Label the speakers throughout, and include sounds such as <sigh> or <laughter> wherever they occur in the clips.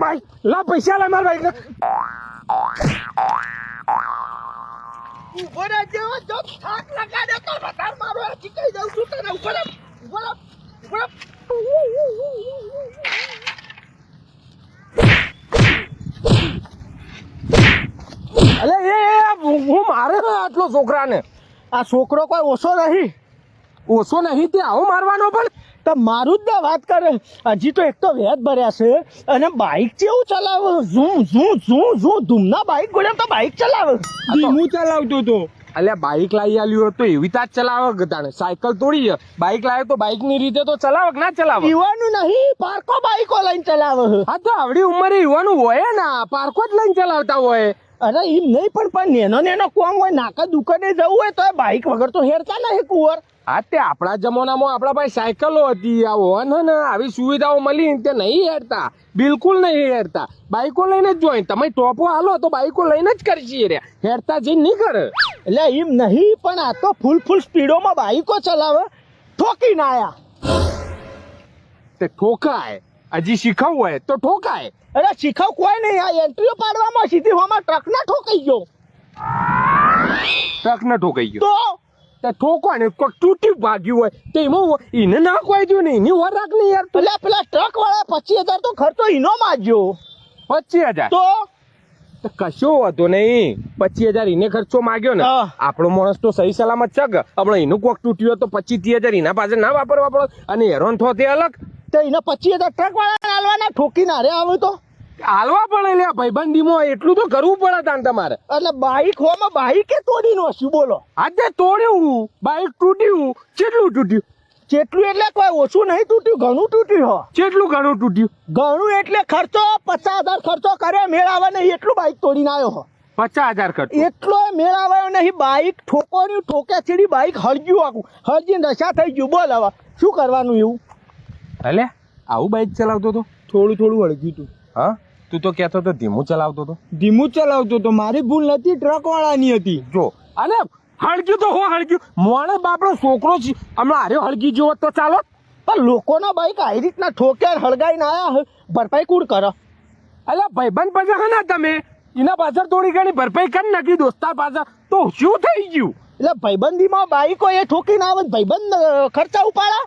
Speaker 1: Bike લા પૈસા લા માર ભાઈ
Speaker 2: ઊભો રહેજો જો થાક લગાડે તો વધારે મારો ચીકાઈ જાઉં છું તને ઊભો રહે ઊભો રહે ઊભો રહે
Speaker 1: અલે એ હું મારે આટલો છોકરાને?
Speaker 2: આ છોકરો કોઈ ઓછો નહીં.
Speaker 1: ઓછો નહીં તે આવો મારવાનો પણ
Speaker 2: તો મારું જ ના વાત કરે. હજી તો એક તો વેદ ભર્યા છે અને બાઇક કેવું ચલાવે? Zoom zoom zoom zoom. ધૂમના bike ગોળ્યા તો બાઇક ચલાવે.
Speaker 1: ધીમું ચલાવતો તો. અલ્યા બાઇક લાવી આલ્યું હોત તો એવી તાજ ચલાવે ગતાને સાયકલ તોડી બાઇક લાવે તો બાઇકની રીતે તો ચલાવે ના ચલાવે
Speaker 2: યુવાનું નહીં પાર્કો બાઈકો લઈને ચલાવે
Speaker 1: હા તો આવડી ઉંમરે યુવાનું હોય ના પાર્કો જ લઈને ચલાવતા હોય.
Speaker 2: અરે એમ નહીં પણ પણ નેનો નેનો કોમ હોય? નાકા દુકાને જવું હોય તો બાઇક વગર તો હેરતા નહીં કુંવર.
Speaker 1: હા તે આપણા જમાનામાં આપણા પાસે સાયકલો હતી આ વાહન હે ને આવી સુવિધાઓ મળી તે નહીં હેરતા બિલકુલ નહીં હેરતા. બાઈકો લઈને જ જોઈ તમે ટોપો હાલો તો બાઈકો લઈને જ કરશી રે હેરતા જઈને નહીં કરે.
Speaker 2: એટલે એમ નહીં પણ આ તો ફૂલ ફૂલ સ્પીડોમાં બાઈકો ચલાવે ઠોકીને આયા.
Speaker 1: તે ઠોકાય. હજી શીખવવું હોય તો ઠોકાય.
Speaker 2: અરે શીખવ કોઈ નહીં આ એન્ટ્રીઓ પાડવામાં સીધી હોમાં ટ્રક ના ઠોકાઈ ગયો.
Speaker 1: ટ્રક ન ઠોકાઈ ગયો.
Speaker 2: તો
Speaker 1: તે ને કોઈક તૂટી ભાગ્યું હોય તે એમાં એને નાખવાય જો ને એની વાર રાખ ને યાર
Speaker 2: પેલા પેલા ટ્રક વાળા પચીસ હજાર તો ખર્ચો ઈનો માજ્યો
Speaker 1: પચીસ હજાર?
Speaker 2: તો?
Speaker 1: કશો હતો નહીં. પચીસ હજાર એને ખર્ચો માગ્યો ને. આપણો માણસ તો સહી સલામત છે કે? હમણાં એનું કોક તૂટ્યું તો પચીસ ત્રીસ હજાર એના પાસે ના વાપરવા પડે. અને હેરોન થો તે અલગ.
Speaker 2: તો એને પચીસ હજાર ટ્રક વાળા હાલવાના ઠોકીને રે આવે તો?
Speaker 1: હાલવા પડે લે ભાઈબંધીમાં એટલું તો કરવું પડે તાન તમારે.
Speaker 2: એટલે બાઈક હોમાં બાઈકે તોડી નો શું બોલો.
Speaker 1: આજે તોડ્યું બાઈક તૂટ્યું કેટલું તૂટ્યું?
Speaker 2: જેટલું એટલે કોઈ ઓછું નહીં તૂટ્યું ઘણું તૂટ્યું હો.
Speaker 1: કેટલું ઘણું તૂટ્યું?
Speaker 2: ઘણું એટલે ખર્ચો પચાસ હજાર ખર્ચો કરે મેળાવે નહીં એટલું બાઈક તોડીને આવ્યો હો.
Speaker 1: પચાસ હજાર ખર્ચ.
Speaker 2: એટલો મેળાવ્યો નહીં બાઈક ઠોકોર્યું ઠોકે ચીડી બાઈક હળગ્યું આખું. હળગીને રસા થઈ ગયું બોલ હવે શું કરવાનું એવું?
Speaker 1: એટલે આવું બાઈક ચલાવતો તો?
Speaker 2: થોડું થોડું હળગ્યું તું.
Speaker 1: હા? તું તો કહેતો તો ધીમું ચલાવતો તો.
Speaker 2: ધીમું ચલાવતો તો મારી ભૂલ નથી ટ્રક વાળાની હતી.
Speaker 1: જો અને હળગ્યું તો હો હળગ્યું? મોણે બાપડો છોકરો છે હમણાં હારે હળગી જેવો તો ચાલો.
Speaker 2: પણ લોકોના બાઈક આવી રીતના ઠોકે હળગાઈને આયા ભરપાઈ કુડ કરો?
Speaker 1: અલે ભાઈબંધ પાછા હા તમે? એના પાછળ થોડી ઘણી ભરપાઈ કરી નાખી દોસ્તાર પાછળ. તો શું થઈ ગયું?
Speaker 2: એટલે ભાઈબંધીમાં બાઈકો એ ઠોકીને આવે ભાઈબંધ ખર્ચા ઉપાડા?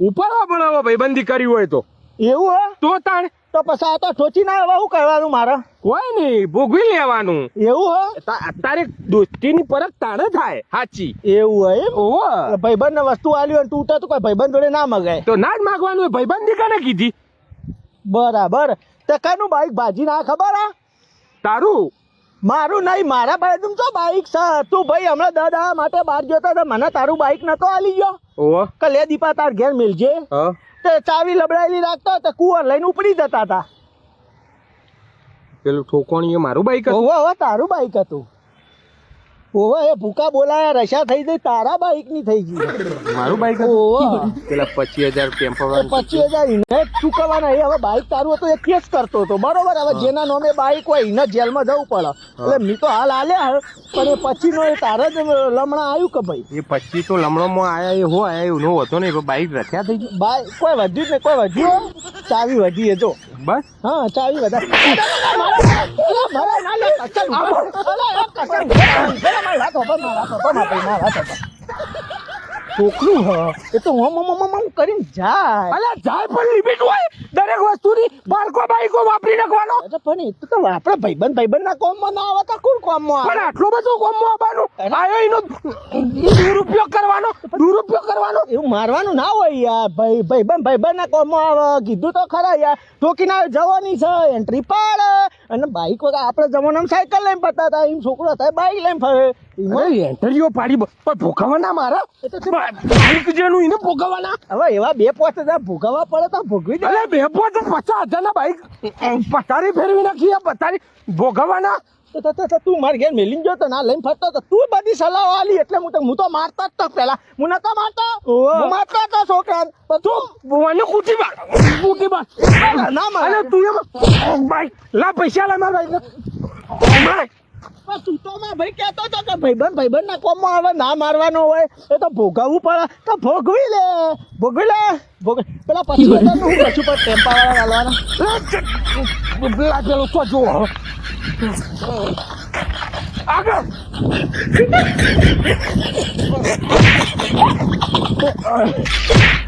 Speaker 1: ઉપાડવા ભણાવવા હવે ભાઈબંધી કરી હોય તો.
Speaker 2: એવું હે?
Speaker 1: તો તાણ
Speaker 2: તો પછી આ તો ઠોચીને આવે શું કરવાનું મારે?
Speaker 1: કોઈ નહીં ભોગવી લેવાનું.
Speaker 2: એવું હો?
Speaker 1: અત્યારે દોસ્તીની પરખ તાણે થાય સાચી
Speaker 2: એવું હોય
Speaker 1: ઓ
Speaker 2: ભાઈબંધ ને વસ્તુ આલી હોય તૂટે તો કોઈ ભાઈબંધ જોડે ના મગાય.
Speaker 1: તો ના જ માગવાનું ભાઈબંધી કાને કીધી?
Speaker 2: બરાબર. તે કાનું બાઈક ભાજી ના ખબર આ
Speaker 1: તારું?
Speaker 2: મારું નહીં મારા ભાઈ તું તો બાઈક છે. તું ભાઈ હમણાં દાદા માટે બહાર ગયો તો મને તારું બાઈક નતો આલી ગયો.
Speaker 1: ઓ
Speaker 2: કે લે દીપા તાર ઘેર મિલજે.
Speaker 1: હા.
Speaker 2: તે ચાવી લબડાયેલી રાખતા તો કુંવર લઈને ઉપડી જતા હતા.
Speaker 1: પેલું ઠોકોણી મારું બાઈક હતું.
Speaker 2: તારું બાઈક હતું. ઓવો એ ભૂકા બોલાયા રશા થઈ ગઈ તારા બાઈકની થઈ ગઈ.
Speaker 1: મારું બાઈક
Speaker 2: ઓવો.
Speaker 1: પેલા પચીસ હજાર
Speaker 2: પચીસ હજાર એને ચૂકવવાના. એ હવે બાઈક તારું હતું એ કેસ કરતો હતો. બરોબર હવે જેના નામે બાઈક હોય એને જેલમાં જવું પડે. એટલે મી તો હાલ આલ્યા હે, પણ એ પછી નો એ તારા જ લમણા આવ્યું કે ભાઈ?
Speaker 1: એ પચીસ તો લમણોમાં આયા એ હો આયા એવું નો હતો નહીં બાઈક રખ્યા થઈ ગયું.
Speaker 2: બાઈક કોઈ વધ્યું ને કોઈ વધ્યું? ચાવી વધી એ જો.
Speaker 1: બસ.
Speaker 2: હા ચાવી વધારે. <laughs> છોકરું હ એ તો કરીને જાય
Speaker 1: જાય પણ લિમિટ હોય દરેક વસ્તુની બાળકો બાઈકો વાપરી નાખવાનો
Speaker 2: પણ એ તો આપણા ભાઈબંધ ભાઈબંધ ના કોમમાં ના આવે તો કોણ કોમમાં
Speaker 1: પણ
Speaker 2: આવે
Speaker 1: આટલો બધો કોમ આવવાનો? આયો એનો દુરુપયોગ કરવાનો દુરુપયોગ કરવાનો?
Speaker 2: એવું મારવાનું ના હોય યાર. ભાઈ ભાઈબંધ ભાઈબંધ ના કોમમાં આવે. કીધું તો ખરા યાર. આવે જવાની છે એન્ટ્રી પાડે. અને બાઈક વગર આપણે જમાનામાં સાયકલ લઈને ફરતા હતા. એમ છોકરો થાય બાઈક લઈને ફરે.
Speaker 1: એન્ટરીઓ પાડી પણ ભોગવવાના મારા? બાઈક જેનું એને ભોગવવાના?
Speaker 2: હવે એવા બે પોચ હજાર ભોગવવા પડે તો ભોગવી દે.
Speaker 1: બે પોચ પચાસ હજારના બાઈક પથારી ફેરવી નાખી આ પથારી ભોગવવાના?
Speaker 2: તો તો- તો- તો તું મારે ઘેર મેલીને જો તો ના લઈને ફરતો તો તું બધી સલાહ આલી એટલે હું તો હું તો મારતા જ તો પેલા હું નતો મારતો. હું મારતો હતો છોકરા. પણ તું
Speaker 1: મને કૂટી બાર કૂટી બાર
Speaker 2: ના મારે.
Speaker 1: અરે તું એમ બાઈક લા પૈસા લા મારા બાઈક
Speaker 2: પણ તું તો માં ભાઈ કહેતો હતો કે ભાઈબંધ ભાઈબંધ ના કોમમાં આવે ના મારવાનો હોય એ તો ભોગવવું પડે. તો ભોગવી લે. ભોગવી લે. ભોગ પેલા પછી હું કશું ટેમ્પા વાળા હાલવાના
Speaker 1: પેલા તો જો Ага! Ага!